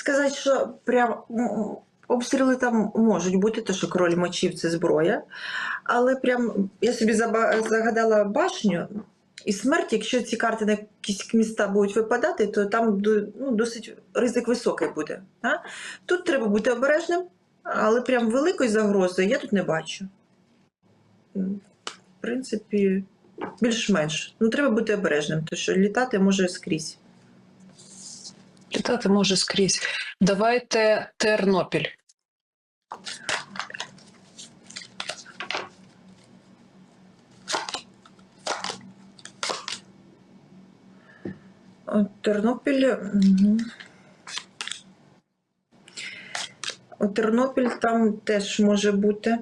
сказати, що прям обстріли там можуть бути, то що король мечів це зброя. Але прям я собі загадала башню і смерть, якщо ці карти на якісь міста будуть випадати, то там ну, досить ризик високий буде. А? Тут треба бути обережним, але прям великої загрози я тут не бачу. В принципі, більш-менш. Ну, треба бути обережним, тому що літати може скрізь. Літати може скрізь. Давайте Тернопіль. Тернопіль. мгм. Тернопіль там теж може бути.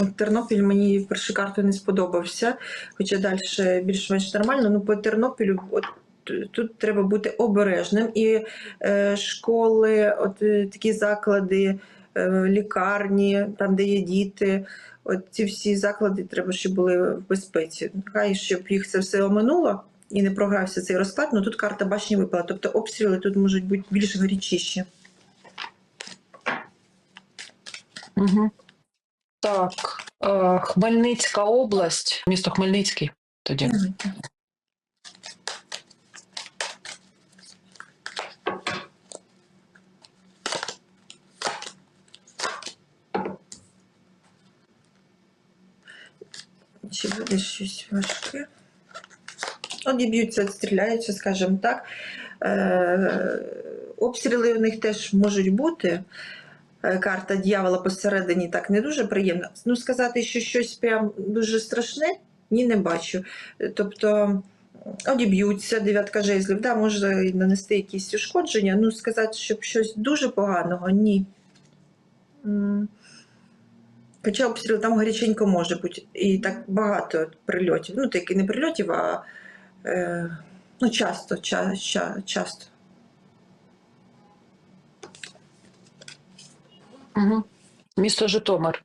От Тернопіль мені перші карти не сподобався, хоча далі більш-менш нормально. Ну, по Тернопілю тут треба бути обережним. І е, школи, от е, такі заклади, е, лікарні, там, де є діти. От ці всі заклади треба, щоб були в безпеці. Хай щоб їх це все оминуло і не програвся цей розклад, ну тут карта башні випала. Тобто обстріли тут можуть бути більш гарячіші. Угу. Так, е, Хмельницька область, місто Хмельницький тоді. Чи буде щось важке? Одіб'ються, стріляються, скажімо так. Е, обстріли у них теж можуть бути. Е, Карта дьявола посередині так не дуже приємно. Ну, сказати, що щось прям дуже страшне, ні, не бачу. Тобто одіб'ються, дев'ятка жезлів, да, може нанести якісь ушкодження. Ну, сказати, щоб щось дуже поганого, ні. Хоча обстріл там гаряченько може бути. І так багато прильотів. Ну, таки не прильотів, а е, ну, часто, ча, ча, часто. Угу. Місто Житомир.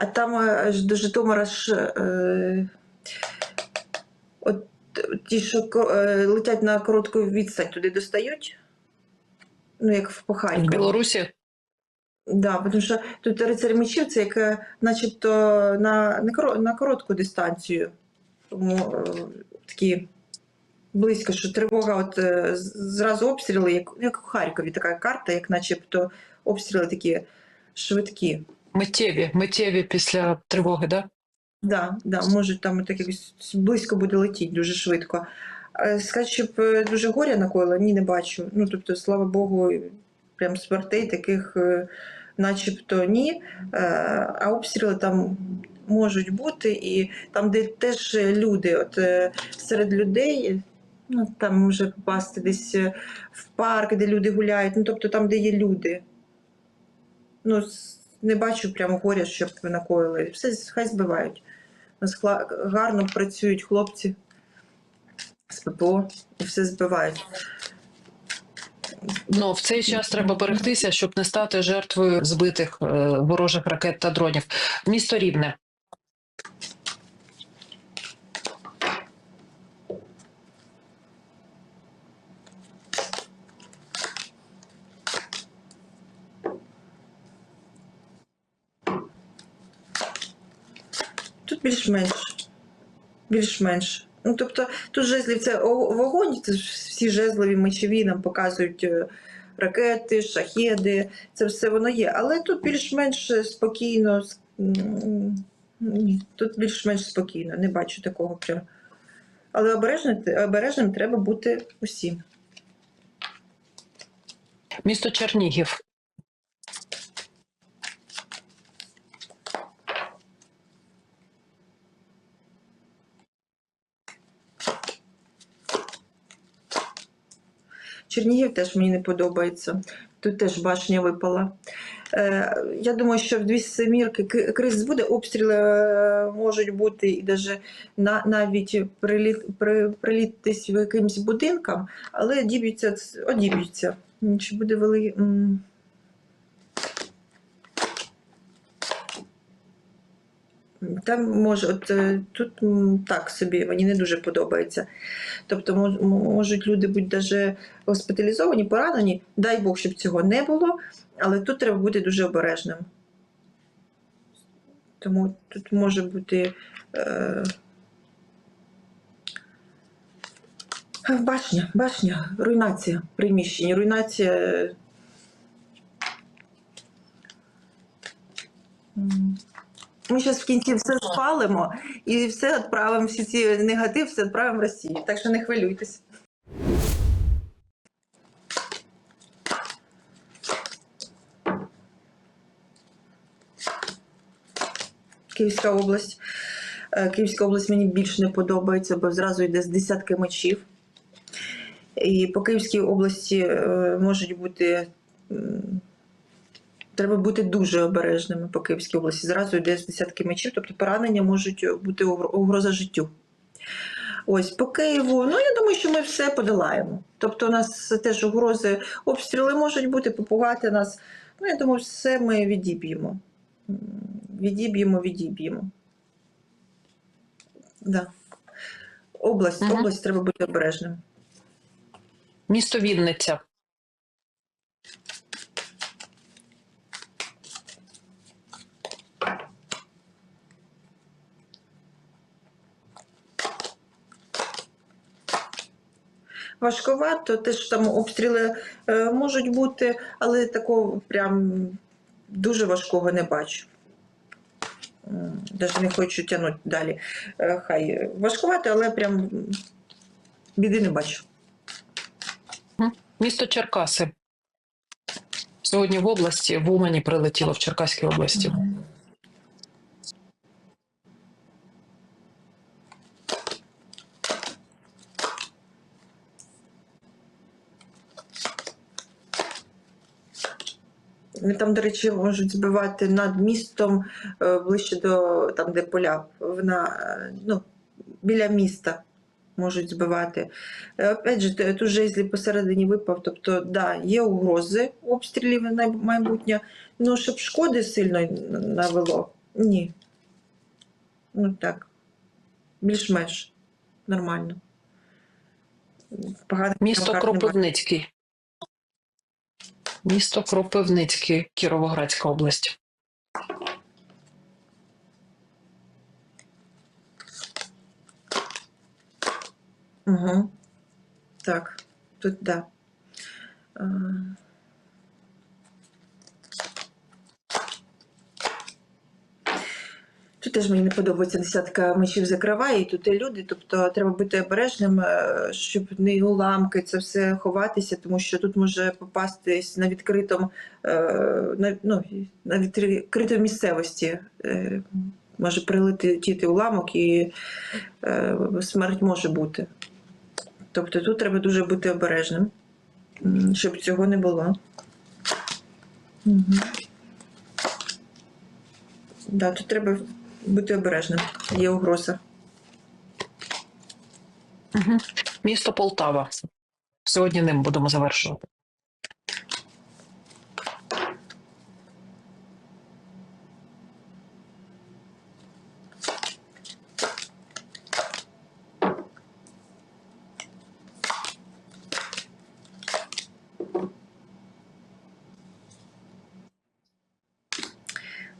А там е, ж до Житомира ж е, от ті, що е, летять на коротку відстань, туди достають. Ну, як в В Білорусі. Да, тому що тут рицарь мечів це як е, начебто на, на коротку дистанцію. Тому е, такі близько, що тривога, от е, зразу обстріли, як, як у Харкові така карта, як начебто обстріли такі швидкі. Миттєві, миттєві після тривоги, да? Да, да, може там так якось близько буде летіти дуже швидко. Е, Сказати, щоб е, дуже горя накоїло, ні, не бачу. Ну, тобто, слава Богу, прям смертей таких е, начебто ні. А обстріли там можуть бути, і там, де теж люди, от серед людей, ну там може попасти десь в парк, де люди гуляють, ну тобто там, де є люди. Ну, не бачу прямо горя, щоб ви накоїли. Все хай збивають. У нас гарно працюють хлопці з ППО і все збивають. Ну, в цей час треба берегтися, щоб не стати жертвою збитих е, ворожих ракет та дронів. Місто Рівне. Тут більш-менш. Більш-менш. Ну, тобто, тут жезлів це вогонь, це всі жезлові мечові нам показують е, ракети, шахеди, це все воно є. Але тут більш-менш спокійно. Ні, тут більш-менш спокійно, не бачу такого прям. Але обережним, обережним треба бути усім. Місто Чернігів. Чернігів теж мені не подобається. Тут теж башня випала. Е, Я думаю, що в дві семірки к- кризис буде, обстріли е, можуть бути і даже на, навіть приліт, при, прилітись в якимсь будинкам, але одіб'ються. Чи буде вели... Там може, от е, тут так собі мені не дуже подобається. Тобто можуть люди бути даже госпіталізовані, поранені. Дай Бог, щоб цього не було, але тут треба бути дуже обережним. Тому тут може бути е... башня, башня, руйнація приміщень, руйнація. Ми зараз в кінці все спалимо і все відправимо, всі ці негатив, все відправимо в Росію. Так що не хвилюйтесь. Київська область. Е, Київська область мені більш не подобається, бо зразу йде з десятки мечів. І по Київській області е, можуть бути. Треба бути дуже обережними по Київській області. Зразу йде з десятки мечів, тобто поранення можуть бути угроза життю. Ось по Києву. Ну я думаю, що ми все подолаємо. Тобто, у нас теж угрози, обстріли можуть бути, попугати нас. Ну, я думаю, все ми відіб'ємо. Відіб'ємо, відіб'ємо. Да. Область, Мгм. область треба бути обережним. Місто Вінниця. Важковато, теж там обстріли е, можуть бути, але такого прям дуже важкого не бачу. Навіть не хочу тягнути далі. Е, Хай важкувато, але прям біди не бачу. Місто Черкаси. Сьогодні в області, в Умані прилетіло в Черкаській області. Вони Там, до речі, можуть збивати над містом е, ближче до там, де поля. Вона е, ну, біля міста можуть збивати. Е, Опять же, тут жезлі посередині випав. Тобто, да, є угрози обстрілів на майбутнє. Ну, щоб шкоди сильно навело. Ні. Ну так. Більш-менш нормально. Поганих Місто. Кропивницький. Місто Кропивницький, Кіровоградська область. Угу. Так, тут да. Тут теж мені не подобається десятка мечів закриває, і тут і люди. Тобто треба бути обережним, е, щоб не уламки це все ховатися, тому що тут може попастись на відкритому, е, на, ну, на відкритій місцевості. е, Може прилетіти уламок і смерть може бути. Тобто тут треба дуже бути обережним, щоб цього не було. Угу. Да, тут треба бути обережним. Є угроза. Угу. Місто Полтава. Сьогодні ним будемо завершувати.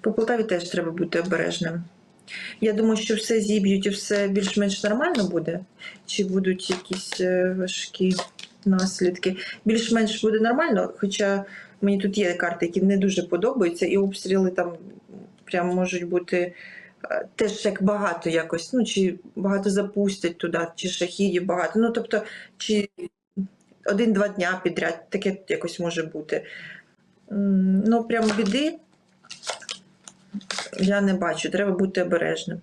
По Полтаві теж треба бути обережним. Я думаю, що все зіб'ють і все більш-менш нормально буде. Чи будуть якісь е, важкі наслідки? Більш-менш буде нормально, хоча мені тут є карти, які не дуже подобаються, і обстріли там прям можуть бути е, теж як багато якось. Ну, чи багато запустять туди, чи шахідів багато. Ну, тобто, чи один-два дня підряд, таке якось може бути. Ну, прям біди я не бачу, треба бути обережним.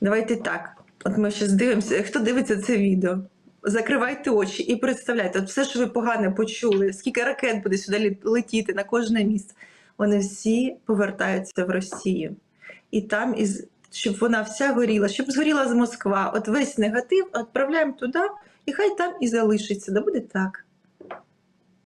Давайте так. От ми зараз дивимося, хто дивиться це відео. Закривайте очі і представляйте, от все, що ви погане почули, скільки ракет буде сюди летіти на кожне місце. вони всі повертаються в Росію. І там із щоб вона вся горіла, щоб згоріла з Москва. От весь негатив відправляємо туди, і хай там і залишиться. Да буде так.